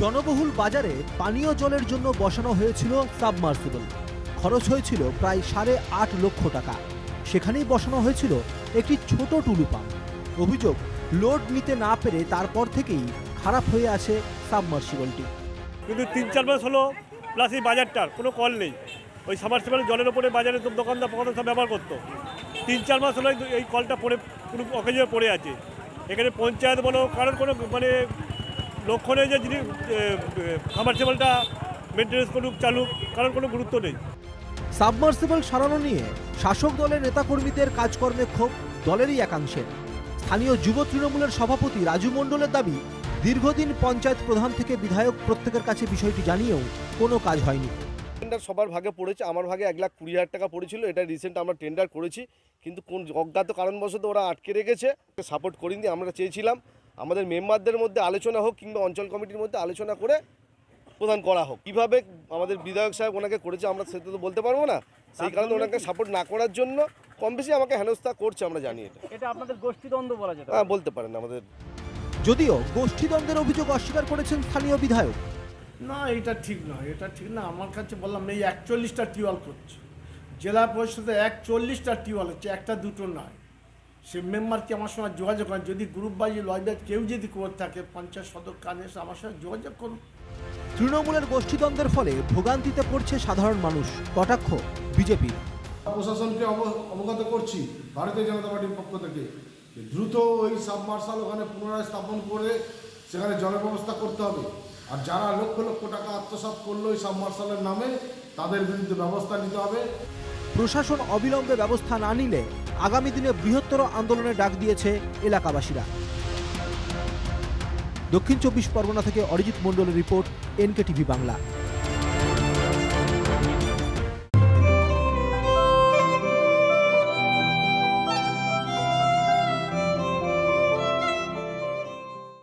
জনবহুল বাজারে পানীয় জলের জন্য বসানো হয়েছিল সাবমার্সিবল। খরচ হয়েছিল প্রায় সাড়ে আট লক্ষ টাকা। সেখানেই বসানো হয়েছিল একটি ছোট টুলু পাম্প। অভিযোগ, লোড নিতে না পেরে তারপর থেকেই খারাপ হয়ে আছে সাবমার্সিবলটি। কিন্তু তিন চার মাস হলো প্লাস এই বাজারটার কোনো কল নেই। ওই সামারসিবল জলের ওপরে বাজারে দোকানদার ফোকানদার সব ব্যবহার করতো। তিন চার মাস হলো এই কলটা পড়ে কোনো অকেজে পড়ে আছে। এখানে পঞ্চায়েত বলো, কারোর কোনো মানে লক্ষ্য নেই যে যিনি সামারসিবলটা মেনটেন্স করুক চালুক কারোর কোনো গুরুত্ব নেই। সাবমার্সিবল সারানো নিয়ে শাসক দলের নেতাকর্মীদের কাজকর্মে ক্ষোভ দলেরই একাংশের। স্থানীয় যুব তৃণমূলের সভাপতি রাজু মণ্ডলের দাবি দীর্ঘদিন পঞ্চায়েত প্রধান থেকে বিধায়ক প্রত্যেকের কাছে বিষয়টি জানিয়েও কোনো কাজ হয়নি। টেন্ডার সবার ভাগে পড়েছে আমার ভাগে এক লাখ কুড়ি হাজার টাকা পড়েছিল এটা রিসেন্ট আমরা টেন্ডার করেছি কিন্তু কোন অজ্ঞাত কারণবশত ওরা আটকে রেখেছে সাপোর্ট করিনি আমরা চেয়েছিলাম আমাদের মেম্বারদের মধ্যে আলোচনা হোক কিংবা অঞ্চল কমিটির মধ্যে আলোচনা করে প্রদান করা হোক। কীভাবে আমাদের বিধায়ক সাহেব ওনাকে করেছে আমরা সেটা তো বলতে পারব না। সেই কারণে ওনাকে সাপোর্ট না করার জন্য কম বেশি আমাকে হেনস্থা করছে আমরা জানি এটা। এটা আপনাদের গোষ্ঠীদ্বন্দ্ব বলা যেতে হ্যাঁ বলতে পারেন আমাদের। যদিও গোষ্ঠীদ্বন্দ্বের অভিযোগ অস্বীকার করেছেন স্থানীয় বিধায়ক। না এটা ঠিক নয় এটা ঠিক না। আমার কাছে বললাম এই একচল্লিশটা টিউবওয়েল করছে। জেলা পরিষদে একচল্লিশটা টিউবওয়েল হচ্ছে একটা দুটো নয়। সে মেম্বারকে আমার সঙ্গে যোগাযোগ করেন। যদি গ্রুপ বাজি লয়ব্যাট কেউ যদি করে থাকে পঞ্চাশ সদস্য কানে এসে আমার সঙ্গে যোগাযোগ করুন। তৃণমূলের গোষ্ঠীদ্বন্দ্বের ফলে ভোগান্তিতে পড়ছে সাধারণ মানুষ। কটাক্ষ বিজেপি প্রশাসনকে অব- অবগত করছি ভারতীয় জনতা পার্টির পক্ষ থেকে দ্রুত ওই সাবমার্শাল ওখানে পুনরায় স্থাপন করে সেখানে জলের ব্যবস্থা করতে হবে। আর যারা লক্ষ লক্ষ টাকা আত্মসাৎ করল ওই সাবমার্শালের নামে তাদের বিরুদ্ধে ব্যবস্থা নিতে হবে। প্রশাসন অবিলম্বে ব্যবস্থা না নিলে আগামী দিনে বৃহত্তর আন্দোলনে ডাক দিয়েছে এলাকাবাসীরা। দক্ষিণ চব্বিশ পরগনা থেকে অরিজিৎ মণ্ডলের রিপোর্ট এনকে টিভি বাংলা।